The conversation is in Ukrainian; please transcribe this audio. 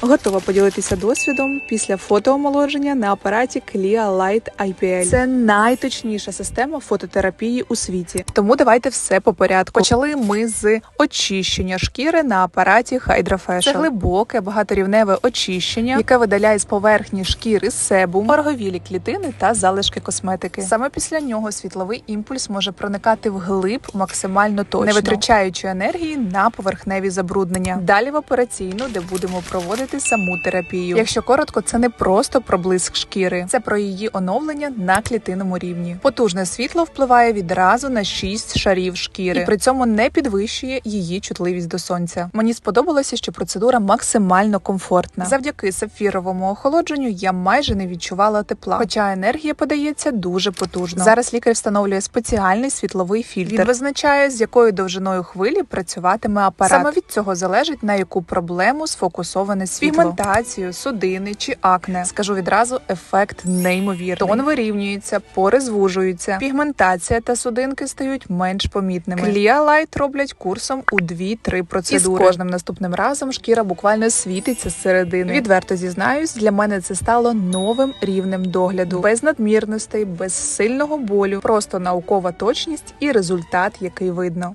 Готова поділитися досвідом після фотоомолодження на апараті Clia Light IPL. Це найточніша система фототерапії у світі. Тому давайте все по порядку. Почали ми з очищення шкіри на апараті Hydra Facial. Це глибоке багаторівневе очищення, яке видаляє з поверхні шкіри себум, орговілі клітини та залишки косметики. Саме після нього світловий імпульс може проникати вглиб максимально точно, не витрачаючи енергії на поверхневі забруднення. Далі в операційну, де будемо проводити саму терапію. Якщо коротко, це не просто про блиск шкіри, це про її оновлення на клітинному рівні. Потужне світло впливає відразу на 6 шарів шкіри, і при цьому не підвищує її чутливість до сонця. Мені сподобалося, що процедура максимально комфортна. Завдяки сапфіровому охолодженню я майже не відчувала тепла, хоча енергія подається дуже потужно. Зараз лікар встановлює спеціальний світловий фільтр. Він визначає, з якою довжиною хвилі працюватиме апарат. Саме від цього залежить на яку проблему сфокусоване світло. Пігментацію, судини чи акне. Скажу відразу, ефект неймовірний. Тон вирівнюється, пори звужуються. Пігментація та судинки стають менш помітними. Clear Light роблять курсом у 2-3 процедури. І з кожним наступним разом шкіра буквально світиться зсередини. Відверто зізнаюсь, для мене це стало новим рівнем догляду, без надмірностей, без сильного болю, просто наукова точність і результат, який видно.